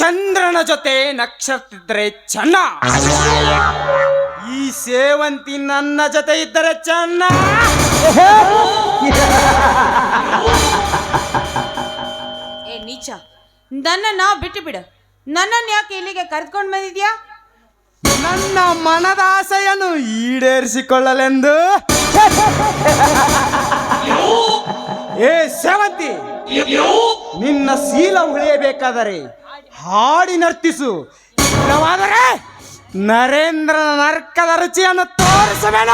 ಚಂದ್ರನ ಜೊತೆ ನಕ್ಷತ್ರ ಇದ್ದರೆ ಚೆನ್ನ. ಈ ಸೇವಂತಿ ನನ್ನ ಜೊತೆ ಇದ್ದರೆ ಚೆನ್ನ. ಏ ನೀಚ. ನನ್ನನ್ನ ಬಿಟ್ಟು ಬಿಡು ನನ್ನನ್ನು ಯಾಕೆ ಇಲ್ಲಿಗೆ ಕರೆದುಕೊಂಡು ಬಂದಿದ್ಯಾ? ನನ್ನ ಮನದ ಆಸೆಯನ್ನು ಈಡೇರಿಸಿಕೊಳ್ಳಲೆಂದು. ಏ ಸೇವಂತಿ ನಿನ್ನ ಶೀಲ ಉಳಿಯಬೇಕಾದರೆ ಹಾಡಿ ನರ್ತಿಸು. ಇಲ್ಲವಾದರೆ ನರೇಂದ್ರ ನರ್ಕದ ರುಚಿಯನ್ನು ತೋರಿಸಬೇಡ.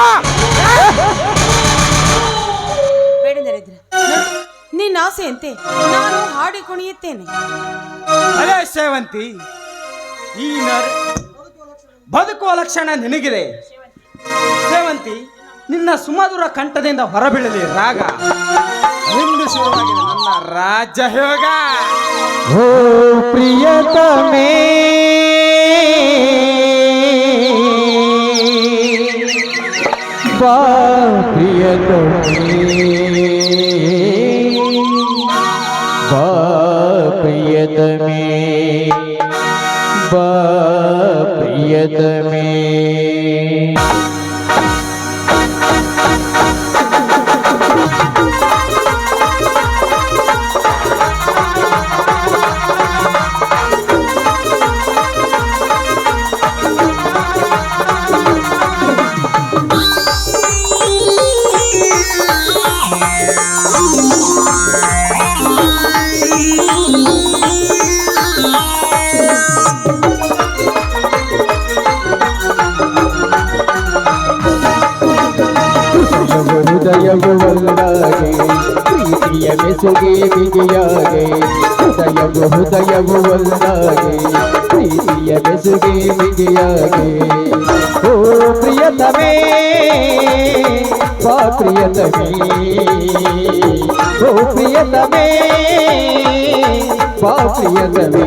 ಬೇಡ ನರೇಂದ್ರ. ನಿನ್ನ ಆಸೆಯಂತೆ ನಾನು ಹಾಡಿ ಕುಣಿಯುತ್ತೇನೆ. ಅದೇ ಸೇವಂತಿ ಈ ನರ್ ಬದುಕುವ ಲಕ್ಷಣ ನಿನಗಿದೆ. ಸೇವಂತಿ ನಿನ್ನ ಸುಮಧುರ ಕಂಠದಿಂದ ಹೊರಬೀಳಲಿ ರಾಗ. ನಿಂದು ಶುರುವಾಗಿದೆ ನನ್ನ ರಾಜ ಯೋಗ. ಓ ಪ್ರಿಯತಮೇ. ಬಾ ಪ್ರಿಯತಮೇ. ಬಾ ಪ್ರಿಯತಮೇ. ಬಾ ಪ್ರಿಯತಮೇ. ಬೆಸುಗೆ ಬಿಗಿಯಾಗೆ, ಹೃದಯವು ಹೃದಯವು ಒಂದಾಗೆ, ಪ್ರೀತಿಯ ಬೆಸುಗೆ ಬಿಗಿಯಾಗೆ. ಓ ಪ್ರಿಯತಮೇ, ಬಾ ಪ್ರಿಯತಮೇ, ಓ ಪ್ರಿಯತಮೇ, ಬಾ ಪ್ರಿಯತಮೇ.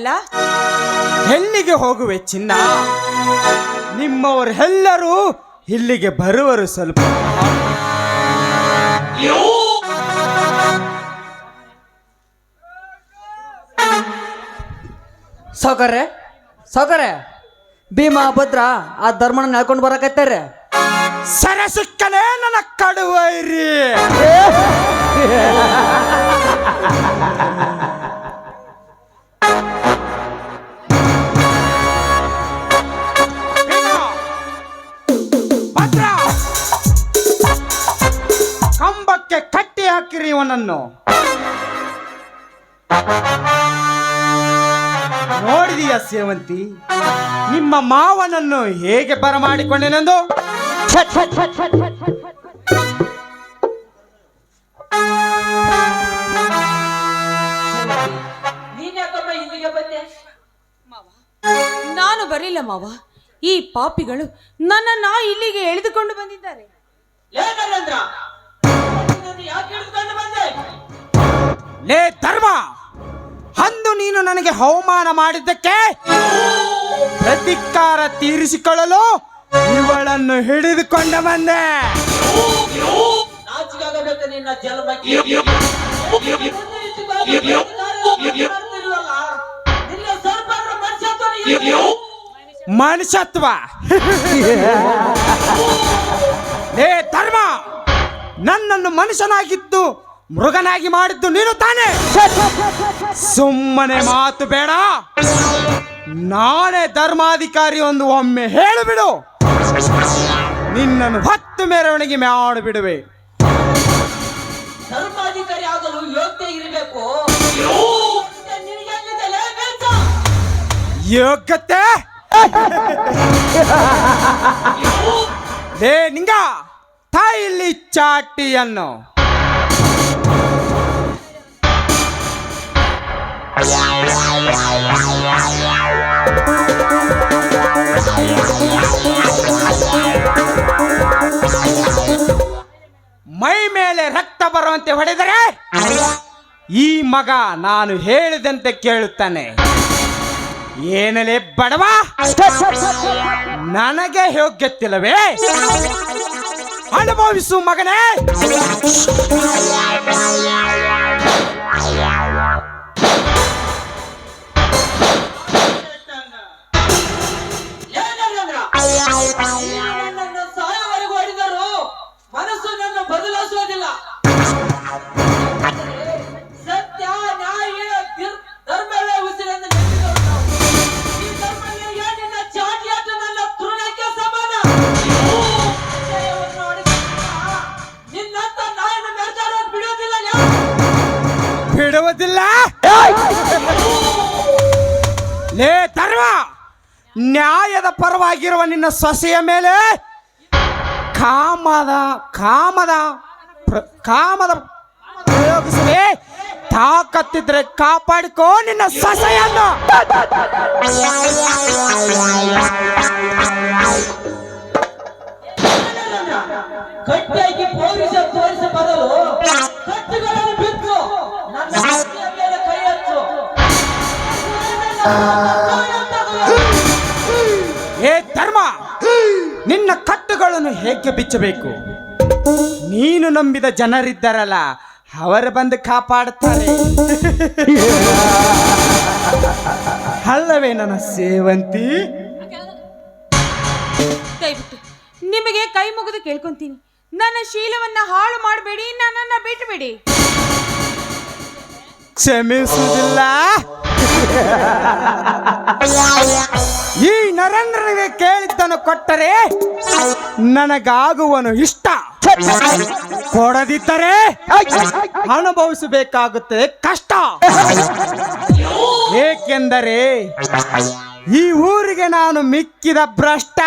ಬಿಡಬಹುದಲ್ಲ ಎಲ್ಲಿಗೆ ಹೋಗುವೆ ಚಿನ್ನ. ನಿಮ್ಮವರೆಲ್ಲರೂ ಇಲ್ಲಿಗೆ ಬರುವರು ಸ್ವಲ್ಪ. ಸೌಕರ್ಯ ಸೌಕರ್ಯ. ಭೀಮ ಭದ್ರ ಆ ಧರ್ಮನ ನಡ್ಕೊಂಡು ಬರಕತ್ತಾರೆ. ಸರ ಸಿಕ್ಕಲೇ ನನ್ನ ಕಡುವೈರಿ. ಹಾಕಿರಿ ಇವನನ್ನು ನೋಡಿದೀಯ ಸೇವಂತಿ ನಿಮ್ಮ ಮಾವನನ್ನು ಹೇಗೆ ಬರಮಾಡಿಕೊಂಡೆನೆಂದು? ನಾನು ಬರಲಿಲ್ಲ ಮಾವ. ಈ ಪಾಪಿಗಳು ನನ್ನ ನಾ ಇಲ್ಲಿಗೆ ಎಳೆದುಕೊಂಡು ಬಂದಿದ್ದಾರೆ. ಲೇ ಧರ್ಮ ಅಂದು ನೀನು ನನಗೆ ಅವಮಾನ ಮಾಡಿದ್ದಕ್ಕೆ ಪ್ರತಿಕಾರ ತೀರಿಸಿಕೊಳ್ಳಲು ಇವಳನ್ನು ಹಿಡಿದುಕೊಂಡ ಬಂದೆ. ಮನುಷ್ಯತ್ವ. ಏ ಧರ್ಮ ನನ್ನನ್ನು ಮನುಷ್ಯನಾಗಿದ್ದು ಮೃಗನಾಗಿ ಮಾಡಿದ್ದು ನೀನು ತಾನೆ. ಸುಮ್ಮನೆ ಮಾತು ಬೇಡ. ನಾನೇ ಧರ್ಮಾಧಿಕಾರಿ ಒಂದು ಒಮ್ಮೆ ಹೇಳಿಬಿಡು. ನಿನ್ನನ್ನು ಹತ್ತು ಮೆರವಣಿಗೆ ಮಾಡಿಬಿಡುವೆ. ಧರ್ಮಾಧಿಕಾರಿ ಆಗಲು ಯೋಗ್ಯತೆ ಇರಬೇಕು ಲೇ ನಿಂಗ. ತಾಯಿಲಿ ಚಾಟಿಯನ್ನು. ಮೈ ಮೇಲೆ ರಕ್ತ ಬರುವಂತೆ ಹೊಡೆದರೆ ಈ ಮಗ ನಾನು ಹೇಳಿದಂತೆ ಕೇಳುತ್ತಾನೆ. ಏನಲೇ ಬಡವ, ನನಗೆ ಯೋಗ್ಯತಿಲ್ಲವೇ? ಅನುಭವಿಸು ಮಗನೇ ಬಿಡುವುದಿಲ್ಲ. ಲೇ ತರ್ವ ನ್ಯಾಯದ ಪರವಾಗಿರುವ ನಿನ್ನ ಸೊಸೆಯ ಮೇಲೆ ಕಾಮದ ಕಾಮದ ಕಾಮದ ಪ್ರಯೋಗಿಸದೆ ತಾಕತ್ತಿದ್ರೆ ಕಾಪಾಡಿಕೋ ನಿನ್ನ ಸೊಸೆಯನ್ನು. ಗಟ್ಟಿಯಾಗಿ ಪೊಲೀಸ ತೋರಿಸ ಬದಲು ಕಟ್ಟುಗಳನ್ನು ಬಿತ್ತು ಏ ಧರ್ಮ, ನಿನ್ನ ಕಟ್ಟುಗಳನ್ನು ಹೇಗೆ ಬಿಚ್ಚಬೇಕು? ನೀನು ನಂಬಿದ ಜನರಿದ್ದಾರಲ್ಲ, ಅವರು ಬಂದು ಕಾಪಾಡುತ್ತಾರೆ. ಅಲ್ಲವೇ ನನ್ನ ಸೇವಂತಿ? ನಿಮಗೆ ಕೈ ಮುಗಿದು ಕೇಳ್ಕೊಂತೀನಿ. ನನ್ನ ಶೀಲವನ್ನ ಹಾಳು ಮಾಡಬೇಡಿ, ನನ್ನನ್ನ ಬಿಟ್ಟುಬಿಡಿ ಕ್ಷಮಿಸುವುದಿಲ್ಲ. ಈ ನರೇಂದ್ರನಿಗೆ ಕೇಳಿದ್ದನ್ನು ಕೊಟ್ಟರೆ ನನಗಾಗುವನು ಇಷ್ಟ. ಕೊಡದಿದ್ದರೆ ಅನುಭವಿಸಬೇಕಾಗುತ್ತೆ ಕಷ್ಟ. ಏಕೆಂದರೆ ಈ ಊರಿಗೆ ನಾನು ಮಿಕ್ಕಿದ ಭ್ರಷ್ಟ.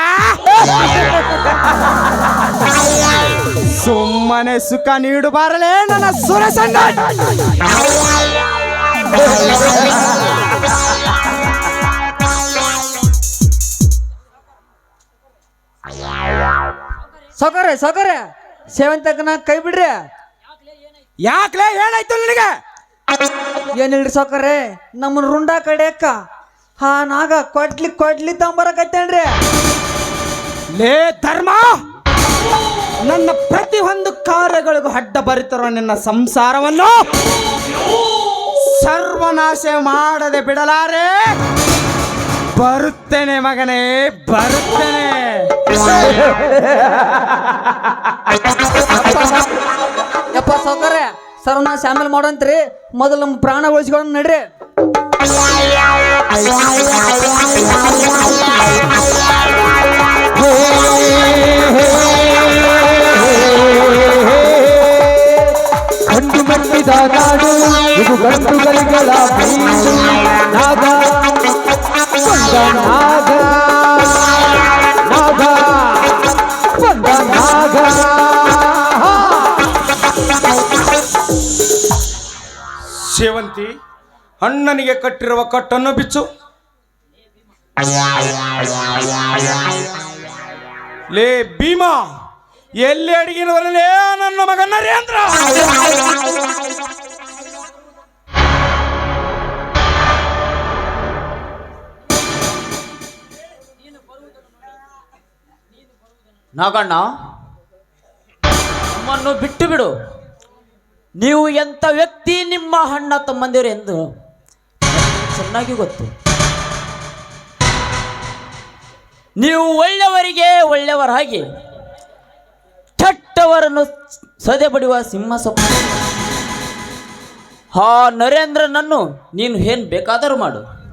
ಸುಮ್ಮನೆ ಸುಖ ನೀಡುಬಾರಲೇ ನನ್ನ ಸುರಸಂಗ ಸೊಕರೆ ಸೌಕರ್ಯ ಸೇವಂತಕನ ಕೈ ಬಿಡ್ರಿ. ಯಾಕ್ಲೇ ಏನಾಯ್ತು ನಿನಗೆ? ಏನಿಲ್ರಿ ಸಕರೆ ನಮ್ಮನ್ನ ಕಡೆ ಕಡೆಯಕ್ಕ ಹಾ ನಾಗ ಕೊಡ್ಲಿ ಕೊಡ್ಲಿ ತಂಬರಕತ್ತೇನ್ರಿ? ಲೇ ಧರ್ಮ! ನನ್ನ ಪ್ರತಿಯೊಂದು ಕಾರ್ಯಗಳಿಗೂ ಅಡ್ಡ ಬರಿತಿರೋ ನಿನ್ನ ಸಂಸಾರವನ್ನು? ಸರ್ವನಾಶ ಮಾಡದೆ ಬಿಡಲಾರೆ? ಬರುತ್ತೇನೆ ಮಗನೇ ಬರುತ್ತೇನೆ. ಯಪ್ಪ ಸೌಕರ್ಯ ಸರ್ವನಾಶ ಆಮೇಲೆ ಮಾಡೋಂತ್ರಿ ಮೊದಲು ನಮ್ಮ ಪ್ರಾಣ ಉಳಿಸ್ಕೊಂಡು ನಡ್ರಿ. ನಾಡು ಇದು ಗಂಡುಗಳಿಗಳ ಬೀಡು ನಾಗ ಬಂದ ಅಣ್ಣನಿಗೆ ಕಟ್ಟಿರುವ ಕಟ್ಟನ್ನು ಬಿಚ್ಚು. ಲೇ ಭೀಮಾ, ಎಲ್ಲಿ ಅಡಿಗಿನವರಲ್ಲೇ ನನ್ನ ಮಗ ನರೇಂದ್ರ? ನಾಗಣ್ಣ, ನಮ್ಮನ್ನು ಬಿಟ್ಟು ಬಿಡು. ನೀವು ಎಂಥ ವ್ಯಕ್ತಿ ನಿಮ್ಮ ಅಣ್ಣ ತಮ್ಮಂದಿರು ಎಂದು ಚೆನ್ನಾಗಿ ಗೊತ್ತು. ನೀವು ಒಳ್ಳೆಯವರಿಗೆ ಒಳ್ಳೆಯವರಾಗಿ, ಕೆಟ್ಟವರನ್ನು ಸದೆ ಬಡಿಯುವ ಸಿಂಹ ಸೊಪ್ಪು ಹಾ, ನರೇಂದ್ರನನ್ನು ನೀನು ಏನು ಬೇಕಾದರೂ ಮಾಡು.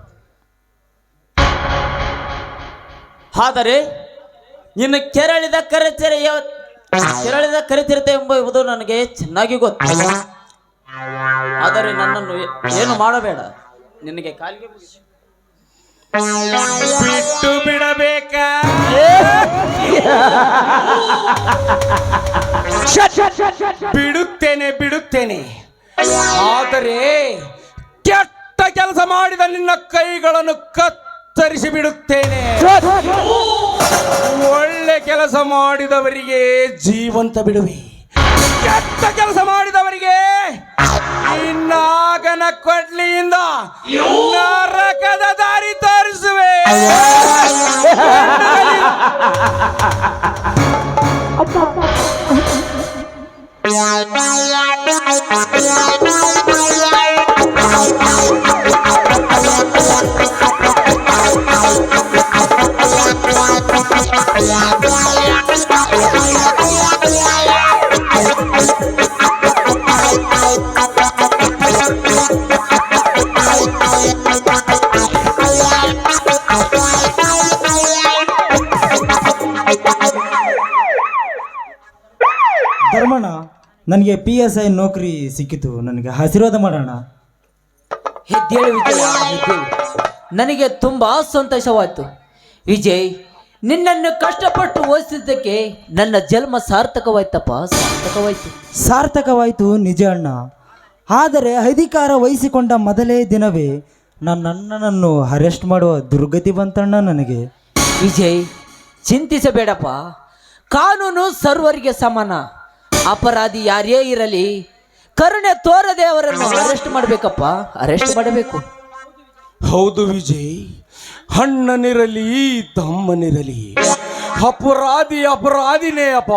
ಆದರೆ, ನಿನ್ನ ಕೆರಳಿದ ಕರೆಚೆರೆಯ, ಕೆರಳಿದ ಕರೆತಿರುತ್ತೆ ಎಂಬುದು ನನಗೆ ಚೆನ್ನಾಗಿ ಗೊತ್ತು. ಆದರೆ ನನ್ನನ್ನು ಏನು ಮಾಡಬೇಡ. ನಿನಗೆ ಕಾಲಿಗೆ ಬಿಟ್ಟು ಬಿಡಬೇಕಾ? ಬಿಡುತ್ತೇನೆ ಬಿಡುತ್ತೇನೆ. ಆದರೆ ಕೆಟ್ಟ ಕೆಲಸ ಮಾಡಿದ ನಿನ್ನ ಕೈಗಳನ್ನು ಕತ್ತರಿಸಿ ಬಿಡುತ್ತೇನೆ. ಒಳ್ಳೆ ಕೆಲಸ ಮಾಡಿದವರಿಗೆ ಜೀವಂತ ಬಿಡುವೆ. ಕೆಟ್ಟ ಕೆಲಸ ಮಾಡಿದವರಿಗೆ ಇನ್ನಾಗನ ನಾಗನ ಕೊಡ್ಲಿಯಿಂದ ನರಕದ ದಾರಿ ತೋರಿಸುವೆ. ನನಗೆ ಪಿ ಎಸ್ ಐ ನೌಕರಿ ಸಿಕ್ಕಿತು ನನಗೆ ಆಶೀರ್ವಾದ ಮಾಡೋಣ. ವಿಜಯ ನನಗೆ ತುಂಬ ಸಂತೋಷವಾಯಿತು. ವಿಜಯ್ ನಿನ್ನನ್ನು ಕಷ್ಟಪಟ್ಟು ಓದಿಸಿದ್ದಕ್ಕೆ ನನ್ನ ಜನ್ಮ ಸಾರ್ಥಕವಾಯ್ತಪ್ಪ ಸಾರ್ಥಕವಾಯ್ತು. ಸಾರ್ಥಕವಾಯಿತು ನಿಜ ಅಣ್ಣ. ಆದರೆ ಅಧಿಕಾರ ವಹಿಸಿಕೊಂಡ ಮೊದಲೇ ದಿನವೇ ನನ್ನನ್ನು ಅರೆಸ್ಟ್ ಮಾಡುವ ದುರ್ಗತಿ ಬಂತಣ್ಣ ನನಗೆ. ವಿಜಯ್ ಚಿಂತಿಸಬೇಡಪ್ಪ. ಕಾನೂನು ಸರ್ವರಿಗೆ ಸಮಾನ. ಅಪರಾಧಿ ಯಾರೇ ಇರಲಿ ಕರುಣೆ ತೋರದೆ ಅವರನ್ನು ಅರೆಸ್ಟ್ ಮಾಡಬೇಕಪ್ಪ. ಅರೆಸ್ಟ್ ಮಾಡಬೇಕು. ಹೌದು ವಿಜಯ್ ಹಣ್ಣನಿರಲಿ ತಮ್ಮನಿರಲಿ ಅಪರಾಧಿ ಅಪರಾಧಿನೇ ಅಪ್ಪ.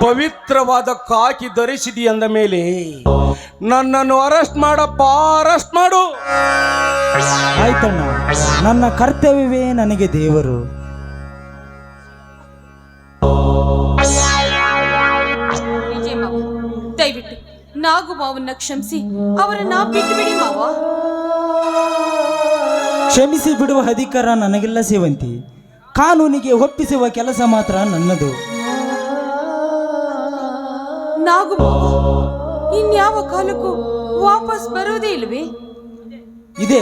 ಪವಿತ್ರವಾದ ಕಾಕಿ ಧರಿಸಿದಿ ಅಂದ ಮೇಲೆ ನನ್ನನ್ನು ಅರೆಸ್ಟ್ ಮಾಡಪ್ಪ ಅರೆಸ್ಟ್ ಮಾಡು. ಆಯ್ತಣ್ಣ ನನ್ನ ಕರ್ತವ್ಯವೇ ನನಗೆ ದೇವರು. ನಾಗು ಮಾವನ್ನ ಕ್ಷಮಿಸಿ ಅವರನ್ನ ಬಿಟ್ಟು ಬಿಡಿ ಮಾವ. ಕ್ಷಮಿಸಿ ಬಿಡುವ ಅಧಿಕಾರ ನನಗೆಲ್ಲ ಸೇವಂತಿ. ಕಾನೂನಿಗೆ ಒಪ್ಪಿಸುವ ಕೆಲಸ ಮಾತ್ರ ನನ್ನದು. ನಾಗು ಮಾವ ಇನ್ಯಾವ ಕಾಲಕ್ಕೂ ವಾಪಸ್ ಬರೋದೇ ಇಲ್ವೇ ಇದೆ.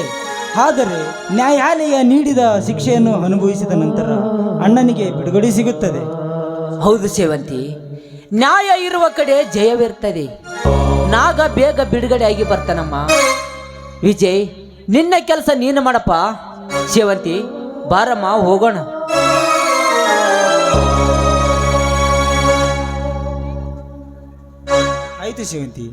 ಆದರೆ ನ್ಯಾಯಾಲಯ ನೀಡಿದ ಶಿಕ್ಷೆಯನ್ನು ಅನುಭವಿಸಿದ ನಂತರ ಅಣ್ಣನಿಗೆ ಬಿಡುಗಡೆ ಸಿಗುತ್ತದೆ. ಹೌದು ಸೇವಂತಿ ನ್ಯಾಯ ಇರುವ ಕಡೆ ಜಯವಿರ್ತದೆ. ನಾಗ ಬೇಗ ಬಿಡುಗಡೆ ಆಗಿ ಬರ್ತಾನಮ್ಮ. ವಿಜಯ್, ನಿನ್ನ ಕೆಲಸ ನೀನು ಮಾಡಪ್ಪ. ಸೇವಂತಿ, ಬಾರಮ್ಮ, ಹೋಗೋಣ. ಆಯ್ತು ಸೇವಂತಿ.